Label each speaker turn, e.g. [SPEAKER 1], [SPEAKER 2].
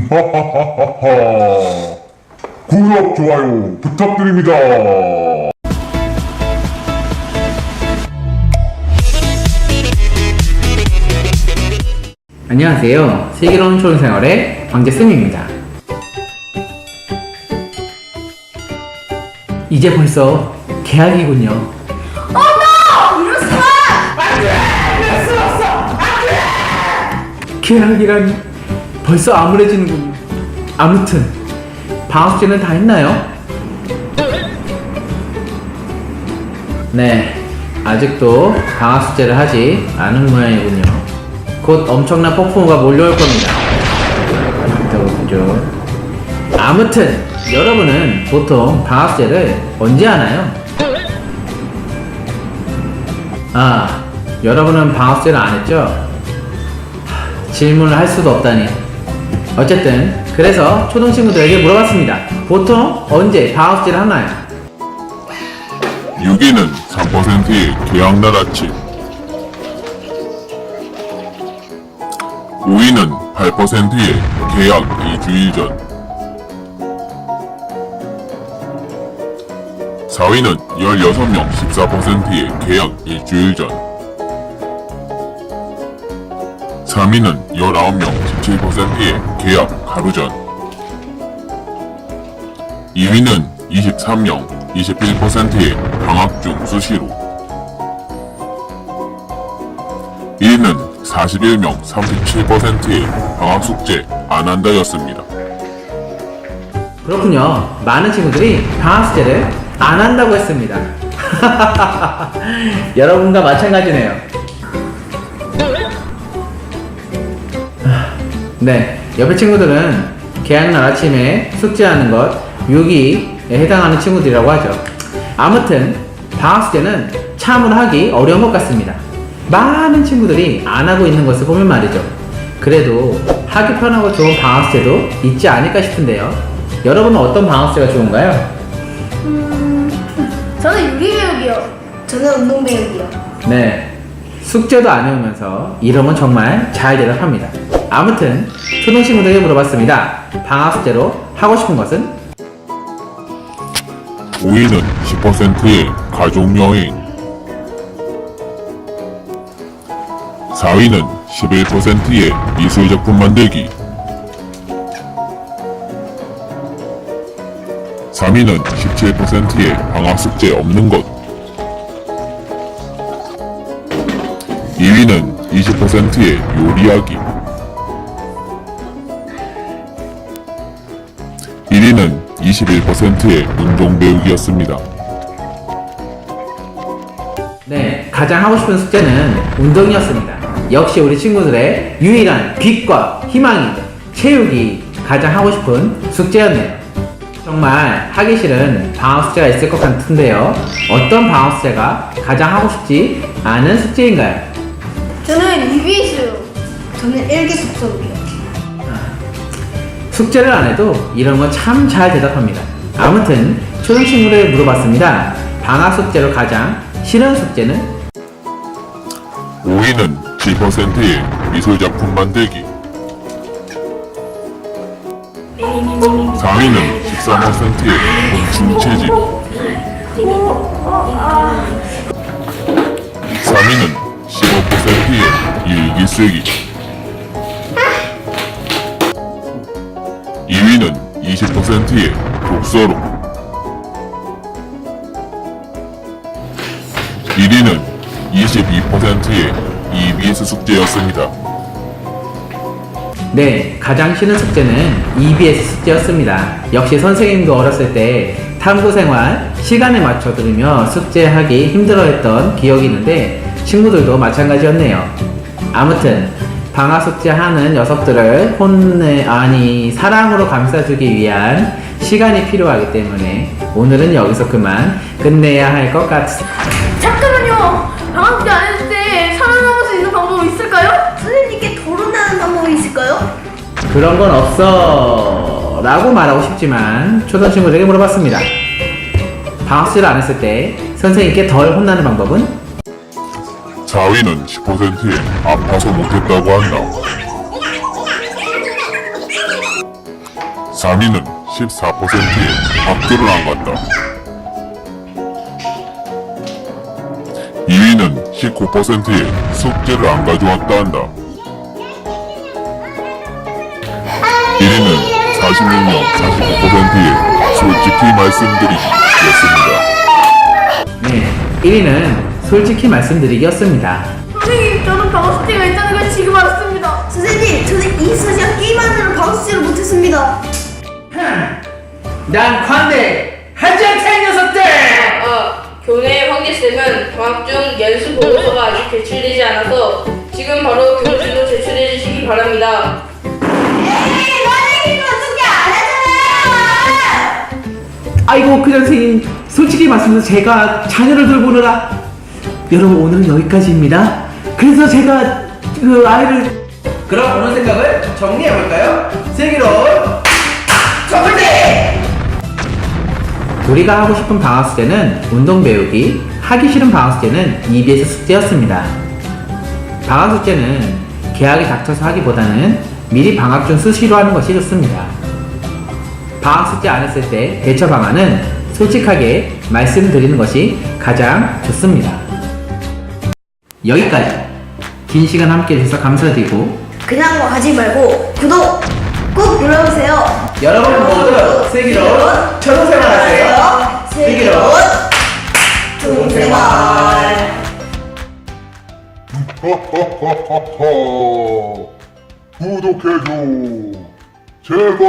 [SPEAKER 1] 하하하하하. 구독, 좋아요 부탁드립니다.
[SPEAKER 2] 안녕하세요. 슬기로운 초등생활의 황재승입니다. 이제 벌써 개학이군요.
[SPEAKER 3] 이럴 수가!
[SPEAKER 2] 개학이라니 벌써 암울해지는군요. 아무튼 방학 제는 다 했나요? 네, 아직도 방학 숙제를 하지 않은 모양이군요. 곧 엄청난 폭풍우가 몰려올 겁니다. 그죠? 아무튼 여러분은 보통 방학제를 언제 하나요? 아, 여러분은 방학제를 안 했죠? 질문을 할 수도 없다니. 어쨌든 그래서 초등 친구들에게 물어봤습니다. 보통 언제 방학제를 하나요?
[SPEAKER 1] 6위는 3%의 개학날 아침 5위는 8%의 개학 2주일 전 4위는 16명 14%의 개학 일주일 전 3위는 19명 17%의 개학 하루 전 2위는 23명 21%의 방학 중 수시로 1위는 41명 37%의 방학 숙제 안 한다였습니다.
[SPEAKER 2] 그렇군요. 많은 친구들이 방학 숙제를 안 한다고 했습니다. 여러분과 마찬가지네요. 네, 옆에 친구들은 개학날 아침에 숙제하는 것 6위에 해당하는 친구들이라고 하죠. 아무튼 방학 숙제는 참으로 하기 어려운 것 같습니다. 많은 친구들이 안 하고 있는 것을 보면 말이죠. 그래도 하기 편하고 좋은 방학 숙제도 있지 않을까 싶은데요. 여러분은 어떤 방학 숙제가 좋은가요?
[SPEAKER 3] 저는 유리배우기요. 저는 운동 배우기요.
[SPEAKER 2] 네. 숙제도 안 해오면서 이러면 정말 잘 대답합니다. 아무튼 초등 친구들에게 물어봤습니다. 방학 숙제로 하고 싶은 것은?
[SPEAKER 1] 5위는 10%의 가족여행 4위는 11%의 미술작품 만들기 3위는 17%의 방학 숙제 없는 것 2위는 20%의 요리하기 1위는 21%의 운동 배우기였습니다.
[SPEAKER 2] 네, 가장 하고 싶은 숙제는 운동이었습니다. 역시 우리 친구들의 유일한 빛과 희망이 체육이 가장 하고 싶은 숙제였네요. 정말 하기 싫은 방학 숙제가 있을 것 같은데요. 어떤 방학 숙제가 가장 하고 싶지 않은 숙제인가요?
[SPEAKER 3] 저는 EBS요. 저는 일기 숙소고요.
[SPEAKER 2] 숙제를 안 해도 이런 건 참 잘 대답합니다. 아무튼 초등 친구를 물어봤습니다. 방학 숙제로 가장 싫은 숙제는
[SPEAKER 1] 5위는 7%의 미술 작품 만들기 4위는 13%의 곤충 채집 3위는 15%의 일기 쓰기 20%의 독서로 1위는 22%의 EBS 숙제였습니다.
[SPEAKER 2] 네, 가장 싫은 숙제는 EBS 숙제였습니다. 역시 선생님도 어렸을 때 탐구 생활 시간에 맞춰 들으며 숙제하기 힘들어했던 기억이 있는데 친구들도 마찬가지였네요. 아무튼 방학 숙제하는 녀석들을 혼내 아니 사랑으로 감싸주기 위한 시간이 필요하기 때문에 오늘은 여기서 그만 끝내야 할 것 같습니다.
[SPEAKER 3] 잠깐만요. 했을 때 살아남을 수 있는 방법이 있을까요? 선생님께 토론하는 방법이 있을까요?
[SPEAKER 2] 그런 건 없어 라고 말하고 싶지만 초등 친구들에게 물어봤습니다 방학수를 안 했을 때 선생님께 덜 혼나는 방법은?
[SPEAKER 1] 4위는 10%에 아파서 못했다고 한다. 3위는 14%에 학교를 안 갔다. 2위는 19%에 숙제를 안 가져왔다 한다. 1위는 46명 49%에 솔직히 말씀드리기였습니다.
[SPEAKER 2] 네, 1위는 솔직히 말씀드리기였습니다.
[SPEAKER 3] 선생님, 저는 방어 숙제가 있다는 걸 지금 알았습니다.
[SPEAKER 4] 선생님, 저는 24시간 게임하느라 방수제를 못했습니다.
[SPEAKER 2] 난 관대 이 녀석들!
[SPEAKER 5] 아, 교내 황제쌤은 방학 중 연수 보고서가 아직 제출되지 않아서 지금 바로 교수로 제출해 주시기 바랍니다.
[SPEAKER 4] 에이, 선생님 어떻게 안 하잖아요!
[SPEAKER 2] 아이고 그 선생님 솔직히 말씀드려서 제가 자녀를 돌보느라 여러분 오늘은 여기까지입니다 그래서 제가 그 아이를 그럼 오늘 생각을 정리해볼까요? 슬기로운 첫번째 우리가 하고 싶은 방학 숙제는 운동 배우기 하기 싫은 방학 숙제는 EBS 숙제였습니다 방학 숙제는 계약이 닥쳐서 하기보다는 미리 방학 중 수시로 하는 것이 좋습니다 방학 숙제 안 했을 때 대처 방안은 솔직하게 말씀드리는 것이 가장 좋습니다. 여기까지 긴 시간 함께 해주셔서 감사드리고
[SPEAKER 4] 그냥 뭐 하지 말고 구독 꼭 눌러주세요.
[SPEAKER 2] 여러분 모두 슬기로운 초등생활 하세요. 슬기로운
[SPEAKER 4] 동생활.
[SPEAKER 1] 하하하하하 구독해줘 제발